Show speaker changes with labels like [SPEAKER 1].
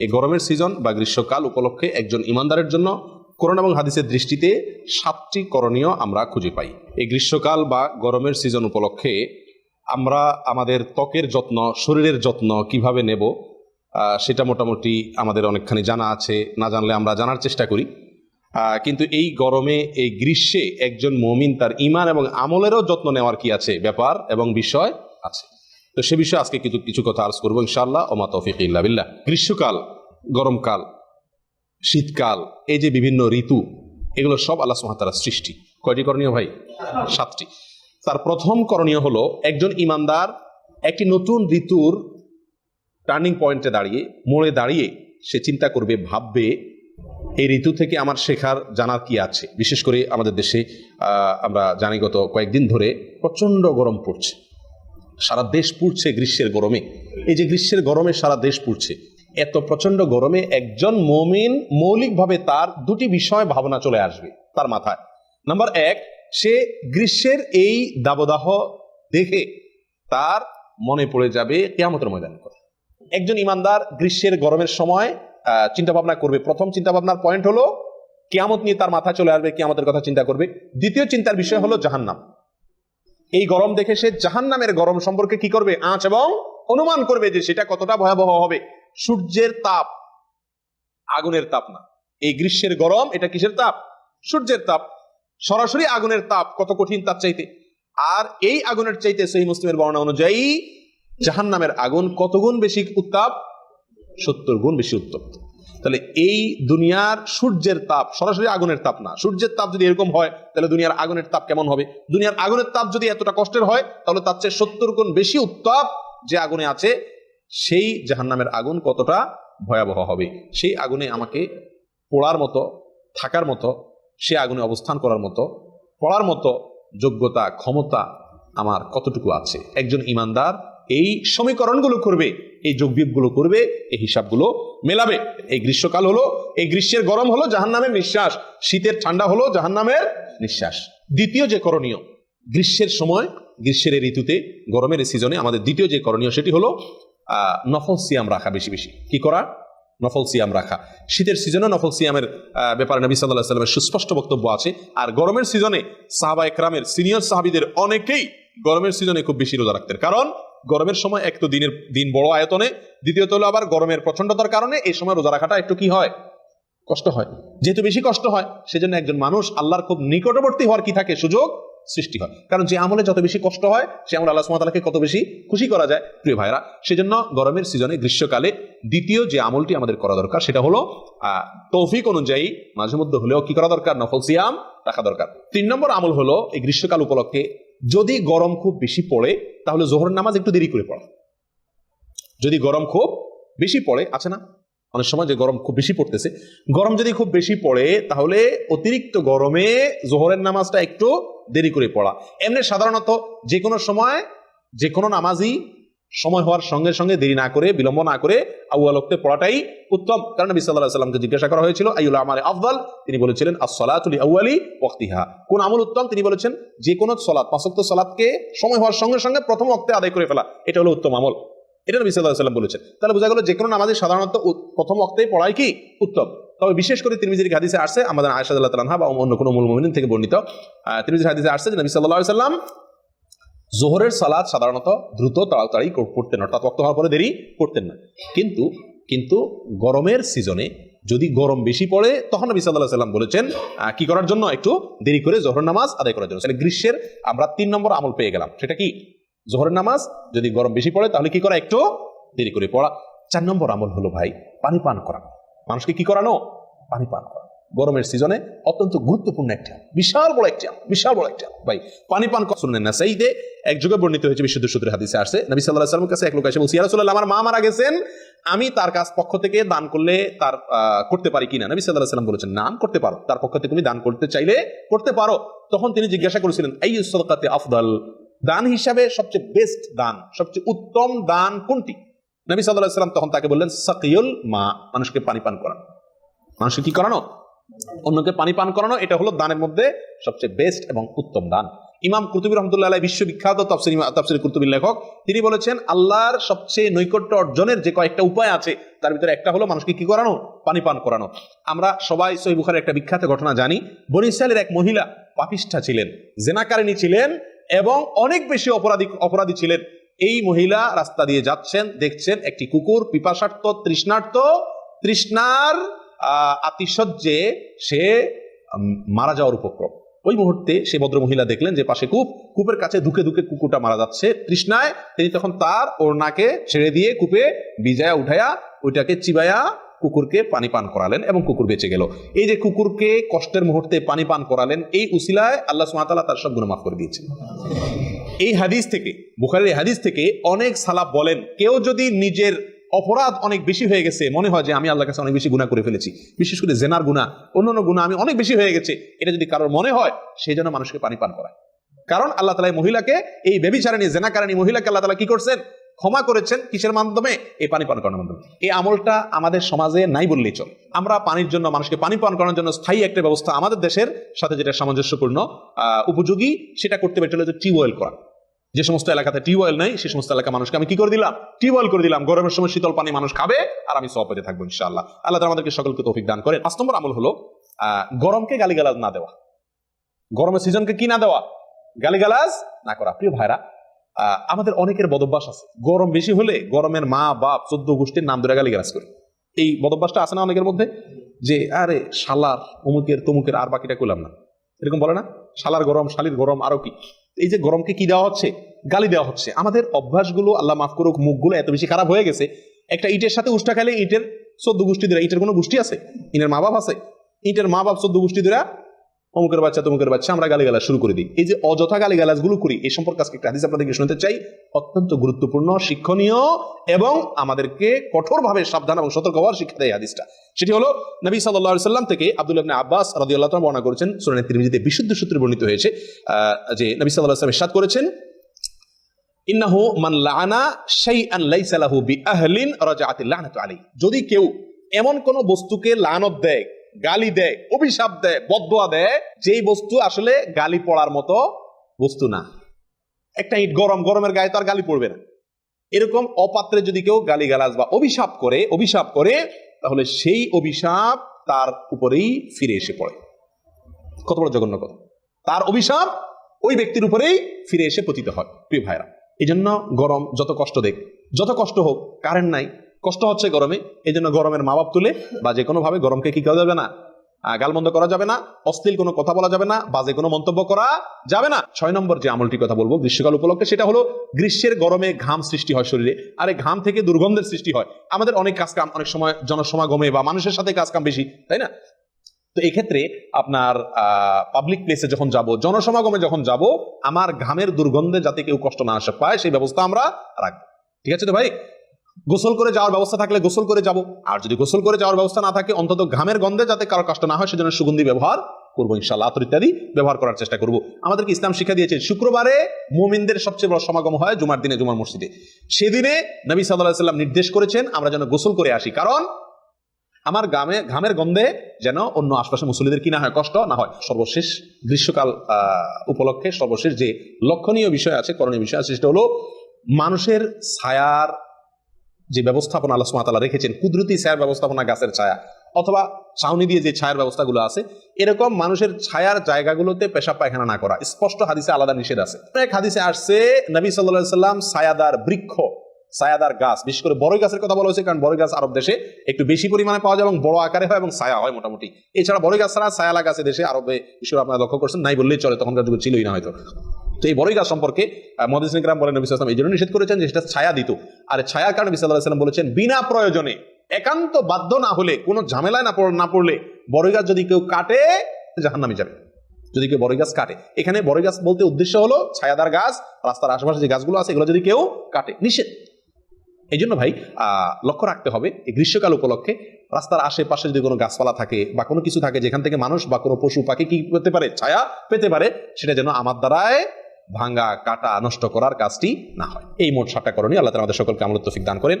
[SPEAKER 1] এই গরমের সিজন বা গ্রীষ্মকাল উপলক্ষে একজন ইমানদারের জন্য কোরআন এবং হাদিসের দৃষ্টিতে সাতটি করণীয় আমরা খুঁজে পাই। এই গ্রীষ্মকাল বা গরমের সিজন উপলক্ষে আমরা আমাদের ত্বকের যত্ন, শরীরের যত্ন কীভাবে নেব সেটা মোটামুটি আমাদের অনেকখানি জানা আছে, না জানলে আমরা জানার চেষ্টা করি। কিন্তু এই গরমে, এই গ্রীষ্মে একজন মমিন তার ইমান এবং আমলেরও যত্ন নেওয়ার কি আছে? ব্যাপার এবং বিষয় আছে। তো সে বিষয়ে আজকে কিছু কিছু কথা আর্জ করব ইনশাআল্লাহ, ওমা তৌফিক ইল্লা বিল্লাহ। গ্রীষ্মকাল, গরমকাল, শীতকাল, এই যে বিভিন্ন ঋতু, এগুলো সব আল্লাহ সুহাতারা সৃষ্টি। কয়টি করণীয় ভাই? সাতটি। তার প্রথম করণীয় হলো একজন ইমানদার একটি নতুন ঋতুর টার্নিং পয়েন্টে দাঁড়িয়ে, মোড়ে দাঁড়িয়ে সে চিন্তা করবে, ভাববে, এই ঋতু থেকে আমার শেখার, জানার কি আছে? বিশেষ করে আমাদের দেশে আমরা জানি গত কয়েকদিন ধরে প্রচণ্ড গরম পড়ছে। সারা দেশ পুড়ছে গ্রীষ্মের গরমে। এই যে গ্রীষ্মের গরমে সারা দেশ পুড়ছে, এত প্রচণ্ড গরমে একজন মমিন মৌলিকভাবে তার দুটি বিষয় ভাবনা চলে আসবে তার মাথায়। নাম্বার এক, সে গ্রীষ্মের এই দাবদাহ দেখে তার মনে পড়ে যাবে কেয়ামতের ময়দানের কথা একজন ইমানদার গ্রীষ্মের গরমের সময় চিন্তা ভাবনা করবে। প্রথম চিন্তা ভাবনার পয়েন্ট হলো, কেয়ামত নিয়ে তার মাথায় চলে আসবে, কেয়ামতের কথা চিন্তা করবে। দ্বিতীয় চিন্তার বিষয় হলো জাহান্নাম। এই গরম দেখে সে জাহান্নামের গরম সম্পর্কে কি করবে? আঁচ এবং অনুমান করবে যে সেটা কতটা ভয়াবহ হবে। সূর্যের তাপ আগুনের তাপ না। এই গ্রীষ্মের গরম, এটা কিসের তাপ? সূর্যের তাপ। সরাসরি আগুনের তাপ কত কঠিন তার চাইতে? আর এই আগুনের চাইতে সেই মুসলিমের বর্ণনা অনুযায়ী জাহান্নামের আগুন কত গুণ বেশি উত্তাপ? সত্তর গুণ বেশি উত্তপ্ত। তাহলে এই দুনিয়ার সূর্যের তাপ সরাসরি আগুনের তাপ না। সূর্যের তাপ যদি এরকম হয়, তাহলে দুনিয়ার আগুনের তাপ কেমন হবে? দুনিয়ার আগুনের তাপ যদি এতটা কষ্টের হয়, তাহলে তার চেয়ে সত্তর গুণ বেশি উত্তাপ যে আগুনে আছে, সেই জাহান্নামের আগুন কতটা ভয়াবহ হবে? সেই আগুনে আমাকে পড়ার মতো, থাকার মতো, সে আগুনে অবস্থান করার মতো, পড়ার মতো যোগ্যতা, ক্ষমতা আমার কতটুকু আছে? একজন ইমানদার এই সমীকরণগুলো করবে। এই যোগবিয়োগগুলো করবে, এই হিসাবগুলো মেলাবে। এই গ্রীষ্মকাল হলো, এই গ্রীষ্মের গরম হলো জাহান্নামের নিঃশ্বাস। শীতের ঠান্ডা হলো জাহান্নামের নিঃশ্বাস। দ্বিতীয় যে করণীয়, গ্রীষ্মের সময়, গ্রীষ্মের এই ঋতুতে, গরমের সিজনে আমাদের দ্বিতীয় যে করণীয় সেটি হলো নফল সিয়াম রাখা বেশি বেশি। কি করা? নফল সিয়াম রাখা। শীতের সিজনে নফল সিয়ামের ব্যাপারে নবী সাল্লাহ সাল্লামের সুস্পষ্ট বক্তব্য আছে। আর গরমের সিজনে সাহাবা একরামের সিনিয়র সাহাবিদের অনেকেই গরমের সিজনে খুব বেশি রোজা রাখতেন। কারণ গরমের সময় এক তো দিনের, দিন বড় আয়তনে, দ্বিতীয়ত হলো আবার গরমের প্রচন্ডতার কারণে এই সময় রোজা রাখাটা একটু কি হয়? কষ্ট হয়। যেহেতু বেশি কষ্ট হয়, সেজন্য একজন মানুষ আল্লাহর খুব নিকটবর্তী হওয়ার কি থাকে? সুযোগ সৃষ্টি হয়। কারণ যে আমলে যত বেশি কষ্ট হয়, সে আমল আল্লাহ সুমাতালাকে কত বেশি খুশি করা যায়? প্রিয় ভাইরা সেজন্য গরমের সিজনে, গ্রীষ্মকালে দ্বিতীয় যে আমলটি আমাদের করা দরকার, সেটা হলো তৌফিক অনুযায়ী মাঝে মধ্যে হলেও কি করা দরকার? নফল সিয়াম রাখা দরকার। তিন নম্বর আমল হলো এই গ্রীষ্মকাল উপলক্ষে যদি গরম খুব বেশি পড়ে, তাহলে জোহর নামাজ একটু দেরি করে পড়া। যদি গরম খুব বেশি পড়ে, আছে না? অনেক সময় যে গরম খুব বেশি পড়তেছে, গরম যদি খুব বেশি পড়ে, তাহলে অতিরিক্ত গরমে জোহরের নামাজটা একটু দেরি করে পড়া। এমনি সাধারণত যে কোনো সময় যে কোনো নামাজই সময় হওয়ার সঙ্গে সঙ্গে দেরি না করে, বিলম্ব না করে আউয়ালকতে পড়াটাই উত্তম। কারণ নবী সাল্লাহ সাল্লামকে জিজ্ঞাসা করা হয়েছিল আইউল আমার আফদল? তিনি বলেছিলেন আসলাতুল আউয়ালি ওয়াক্তিহা। কোন আমল উত্তম? তিনি বলেছেন যে কোনো সলাৎ পাঁচক্ত সলাৎকে সময় হওয়ার সঙ্গে সঙ্গে প্রথম অক্তে আদায় করে ফেলা। এটা হলো উত্তম আমল। এটা নবী সাল্লাহ সাল্লাম বলেছেন। তাহলে বোঝা গেল যে কোনো নামাজে সাধারণত প্রথম অক্তেই পড়াই কি উত্তম। তবে বিশেষ করে তিরমিজির হাদিসে আসছে, আমাদের আয়সাদ আল্লাহ বা অন্য কোনো মূল মোমিন থেকে বর্ণিত তিরমিজির হাদিসে আসছে যে নবী সাল্লাহ সাল্লাম জোহরের সালাদ সাধারণত দ্রুত তাড়াতাড়ি কর- করতেন না, অর্থাৎ ওয়াক্ত হওয়ার পরে দেরি করতেন না। কিন্তু কিন্তু গরমের সিজনে যদি গরম বেশি পড়ে, তখন নবী সাল্লাহ সাল্লাম বলেছেন কি করার জন্য? একটু দেরি করে জোহর নামাজ আদায় করার জন্য। গ্রীষ্মের আমরা তিন নম্বর আমল পেয়ে গেলাম। সেটা কি? জোহরের নামাজ যদি গরম বেশি পড়ে, তাহলে কি করা? একটু দেরি করে পড়া। চার নম্বর আমল হলো ভাই, পানি পান করা। মানুষকে কি করানো? পানি পান করা। গরমের সিজনে অত্যন্ত গুরুত্বপূর্ণ একটা বিশাল বড় একটা বিশাল বড় একটা ভাই পানি পান শুনলেন না সেইতে এক যুগে বর্ণিত হয়েছে বিশুদ্ধ সূত্রের হাদিসে আসছে। নবী সাল্লাহ সাল্লামের কাছে এক লোক এসে বলছি ইয়া রাসূলুল্লাহ, আমার মা মারা গেছেন। আমি তার কাছ পক্ষ থেকে দান করলে তার করতে পারি কিনা? নবী সাল্লাহ সাল্লাম বলেছেন নাম করতে পারো। তার পক্ষ থেকে তুমি দান করতে চাইলে করতে পারো। তখন তিনি জিজ্ঞাসা করেছিলেন এই সদকাতে আফদাল? দান হিসাবে সবচেয়ে বেস্ট দান সবচেয়ে উত্তম দান কোনটি? নবী সাল্লাহ সাল্লাম তখন তাকে বললেন সাকিউল মা। মানুষকে পানি পান করানো। মানুষকে কি করানো? অন্যকে পানি পান করানো, এটা হলো দানের মধ্যে সবচেয়ে বেস্ট এবং উত্তম দান। ইমাম কুতুবী রহমতুল্লাহ বিশ্ববিখ্যাত তাফসির তাফসির কুতুবীর লেখক, তিনি বলেছেন, আল্লাহর সবচেয়ে নৈকট্য অর্জনের যে কয়েকটা উপায় আছে, তার ভিতরে একটা হলো মানুষকে কি করানো? পানি পান করানো। আমরা সবাই সই বুখারের একটা বিখ্যাত ঘটনা জানি। বনি ইসরায়েলের এক মহিলা পাপিষ্ঠা ছিলেন জেনাকারিনী ছিলেন এবং অনেক বেশি অপরাধী অপরাধী ছিলেন। এই মহিলা রাস্তা দিয়ে যাচ্ছেন, দেখছেন একটি কুকুর, পিপাসার্থ, তৃষ্ণার্থ, তৃষ্ণার আতিশয্যে সে মারা যাওয়ার উপক্রম। ওই মুহূর্তে সে ভদ্র মহিলা দেখলেন যে পাশে কূপ, কূপের কাছে ধুকে ধুকে কুকুরটা মারা যাচ্ছে। তৃষ্ণায় তিনি তখন তার ওড়নাকে ছেড়ে দিয়ে কূপে বিজায়া উঠায়া ওইটাকে চিবায়া কুকুরকে পানি পান করালেন এবং কুকুর বেঁচে গেল। এই যে কুকুরকে কষ্টের মুহূর্তে পানি পান করালেন, এই উসিলায় আল্লাহ সুমাতাল্লাহ তার সব গুণ মাফ করে দিয়েছেন। এই হাদিস থেকে, বুখারের হাদিস থেকে অনেক সালাপ বলেন, কেউ যদি নিজের অপরাধ অনেক বেশি হয়ে গেছে। মনে হয় যে আমি আল্লাহর কাছে অনেক বেশি গুণা করে ফেলেছি। বিশেষ করে জেনার গুণা অন্যান্য গুণা আমি অনেক বেশি হয়ে গেছে। এটা যদি কারোর মনে হয় সেই জন্য মানুষকে পানি পান করায়। কারণ আল্লাহ তালা মহিলাকে, এই বেবিচারানি জেনাকারানি মহিলাকে আল্লাহ তালা কি করছেন? ক্ষমা করেছেন কিসের মাধ্যমে? এই পানি পান করানোর মাধ্যমে। এই আমলটা আমাদের সমাজে নাই বললেই চলে। আমরা পানির জন্য, মানুষকে পানি পান করানোর জন্য স্থায়ী একটা ব্যবস্থা আমাদের দেশের সাথে যেটা সামঞ্জস্যপূর্ণ উপযোগী, সেটা করতে পেরে যে টিউবওয়েল করা। যে সমস্ত এলাকাতে টিউবওয়েল নেই, সে সমস্ত এলাকা মানুষকে আমি কি করে দিলাম? টিউবওয়েল করে দিলাম। গরমের সময় শীতল পানি মানুষ খাবে আর আমি সব পেতে থাকব ইনশাআল্লাহ। আল্লাহ আমাদেরকে সকলকে তৌফিক দান করেন। পাঁচ নম্বর আমল হলো গরমকে গালিগালাজ না দেওয়া। গরমের সিজনকে কি না দেওয়া? গালিগালাজ না করা। প্রিয় ভাইরা আমাদের অনেকের বদভ্যাস আছে। গরম বেশি হলে গরমের মা, বাপ, চোদ্দ গোষ্ঠীর নাম ধরে গালিগালাজ করে। এই বদভ্যাসটা আছে না অনেকের মধ্যে? যে, আরে, শালার, অমুকের, তমুকের, আর বাকিটা করলাম না। এরকম বলে না? শালার গরম, শালির গরম, আরও কি? এই যে গরমকে কি দেওয়া হচ্ছে? গালি দেওয়া হচ্ছে। আমাদের অভ্যাসগুলো, আল্লাহ মাফ করুক, মুখগুলো এত বেশি খারাপ হয়ে গেছে। একটা ইটের সাথে উষ্টা খেলে ইটের চোদ্দ গোষ্ঠী ধরে, ইটের কোনো গোষ্ঠী আছে? ইটের মা বাপ আছে? ইটের মা বাপ চোদ্দ গোষ্ঠী ধরে অমুকের বাচ্চা, তমুকের বাচ্চা, আমরা গালিগালাজ শুরু করে দিই। এই যে অযথা গালিগালাজগুলো করি, এই সম্পর্কে আজকে একটা হাদিস আপনাদেরকে শুনতে চাই। অত্যন্ত গুরুত্বপূর্ণ, শিক্ষণীয় এবং আমাদেরকে কঠোরভাবে সাবধান এবং সতর্ক হওয়ার শিক্ষা দেয় হাদিসটা। সেটি হলো, নবী আলাইহি সাল্লাম থেকে আব্দুল্লাহ ইবনে আব্বাস রাদিয়াল্লাহু তাআলা বর্ণনা করেছেন, সুনানে তিরমিজিতে বিশুদ্ধ সূত্রে বর্ণিত হয়েছে যে নবী আলাইহি সাল্লাম ইরশাদ করেছেন, ইন্নাহু মান লাআনা শাইআন লাইসা লাহু বিআহলিন রাজাআতিল লানাতু আলাইহি। যদি কেউ এমন কোন বস্তুকে লানত দেয় গালি দেয়, অভিশাপ দেয়, বদদোয়া দেয়, যেই বস্তু আসলে গালি পড়ার মতো বস্তু না। একটা ইট গরম, গরমের গায়ে তো আর গালি পড়বে না। এরকম অপাত্রে যদি কেউ গালি গালাজ বা অভিশাপ করে অভিশাপ করে, তাহলে সেই অভিশাপ তার উপরেই ফিরে এসে পড়ে। কত বড় জঘন্য কথা। তার অভিশাপ ওই ব্যক্তির উপরেই ফিরে এসে পতিত হয়, প্রিয় ভাইরা এই জন্য গরম যত কষ্ট দেখ, যত কষ্ট হোক, কারেন্ট নাই। কষ্ট হচ্ছে গরমে এই জন্য গরমের মা বাপ তুলে বা যে কোনো ভাবে গরমকে কি করা যাবে না গালমন্দ করা যাবে না, অশ্লীল কোনো কথা বলা যাবে না, বাজে কোনো মন্তব্য করা যাবে না। ছয় নম্বর যে আমলটির কথা বলব, গ্রীষ্মকাল উপলক্ষে, সেটা হলো গ্রীষ্মের গরমে ঘাম সৃষ্টি হয় শরীরে। আর এই ঘাম থেকে দুর্গন্ধের সৃষ্টি হয়। আমাদের অনেক কাজকাম, অনেক সময় জনসমাগমে বা মানুষের সাথে কাজকাম বেশি, তাই না? তো এক্ষেত্রে ক্ষেত্রে আপনার পাবলিক প্লেসে যখন যাব, জনসমাগমে যখন যাব, আমার ঘামের দুর্গন্ধে যাতে কেউ কষ্ট না আসে, পায়, সেই ব্যবস্থা আমরা রাখব। ঠিক আছে তো ভাই? গোসল করে যাওয়ার ব্যবস্থা থাকলে গোসল করে যাব। আর যদি গোসল করে যাওয়ার ব্যবস্থা না থাকে, অন্তত ঘামের গন্ধে যাতে কারও কষ্ট না হয়, সেজন্য সুগন্ধি ব্যবহার করব ইনশাল্লাহ আতর ইত্যাদি ব্যবহার করার চেষ্টা করব। আমাদেরকে ইসলাম শিক্ষা দিয়েছে, শুক্রবারে মুমিনদের সবচেয়ে বড় সমাগম হয় জুমার দিনে, জুমার মসজিদে। সেদিনে নবী সাল্লাহ সাল্লাম নির্দেশ করেছেন, আমরা যেন গোসল করে আসি। কারণ আমার গ্রামে ঘামের গন্ধে যেন অন্য আশপাশে মুসলিদের কি না হয়, কষ্ট না হয়। সর্বশেষ গ্রীষ্মকাল উপলক্ষে সর্বশেষ যে লক্ষণীয় বিষয় আছে, করণীয় বিষয় আছে, সেটা হলো মানুষের ছায়ার যে ব্যবস্থাপনা আল্লাহ সুমাতালা রেখেছেন, কুদরতি ছায়ার ব্যবস্থাপনা গাছের ছায়া, অথবা ছাউনি দিয়ে যে ছায়ার ব্যবস্থাগুলো আছে, এরকম মানুষের ছায়ার জায়গাগুলোতে পেশাব পায়খানা না করা। স্পষ্ট হাদিসে আলাদা নিষেধ আছে। এক হাদিসে আসছে, নবী সাল্লাহ সাল্লাম ছায়াদার বৃক্ষ, ছায়াদার গাছ, বিশেষ করে বড়ই গাছের কথা বলা হয়েছে, কারণ বড়ই গাছ আরব দেশে একটু বেশি পরিমাণে পাওয়া যায় এবং বড় আকারে হয় এবং ছায়া হয় মোটামুটি। এছাড়া বড়ই গাছ ছাড়া ছায়ালা গাছে দেশে, আরবে বিশেষ আপনারা লক্ষ্য করছেন, নাই বললেই চলে, তখনকার যুগে ছিলই না হয়তো। তো এই বড়ই গাছ সম্পর্কে মদিস গ্রাম বলেন নবী সাল্লাম এই জন্য নিষেধ করেছেন যে সেটা ছায়া দিত। আর ছায়ার কারণে বিসাল্লাহ সাল্লাম বলেছেন, বিনা প্রয়োজনে, একান্ত বাধ্য না হলে, কোনো ঝামেলায় না পড়- না পড়লে, বড়ই গাছ যদি কেউ কাটে, জাহান্নামে যাবে। যদি কেউ বড়ই গাছ কাটে। এখানে বড়ই গাছ বলতে উদ্দেশ্য হলো ছায়াদার গাছ, রাস্তার আশেপাশে যে গাছগুলো আছে, এগুলো যদি কেউ কাটে, নিষেধ। এই জন্য ভাই লক্ষ্য রাখতে হবে, এই গ্রীষ্মকাল উপলক্ষে রাস্তার আশেপাশে যদি কোনো গাছপালা থাকে বা কোনো কিছু থাকে, যেখান থেকে মানুষ বা কোনো পশু পাখি কি পেতে পারে, ছায়া পেতে পারে, সেটা যেন আমার দ্বারায় ভাঙ্গা কাটা নষ্ট করার কাজটি না হয়। এই মোট সাতটা করণীয় আল্লাহ আমাদের সকলকে আমল তৌফিক দান করেন।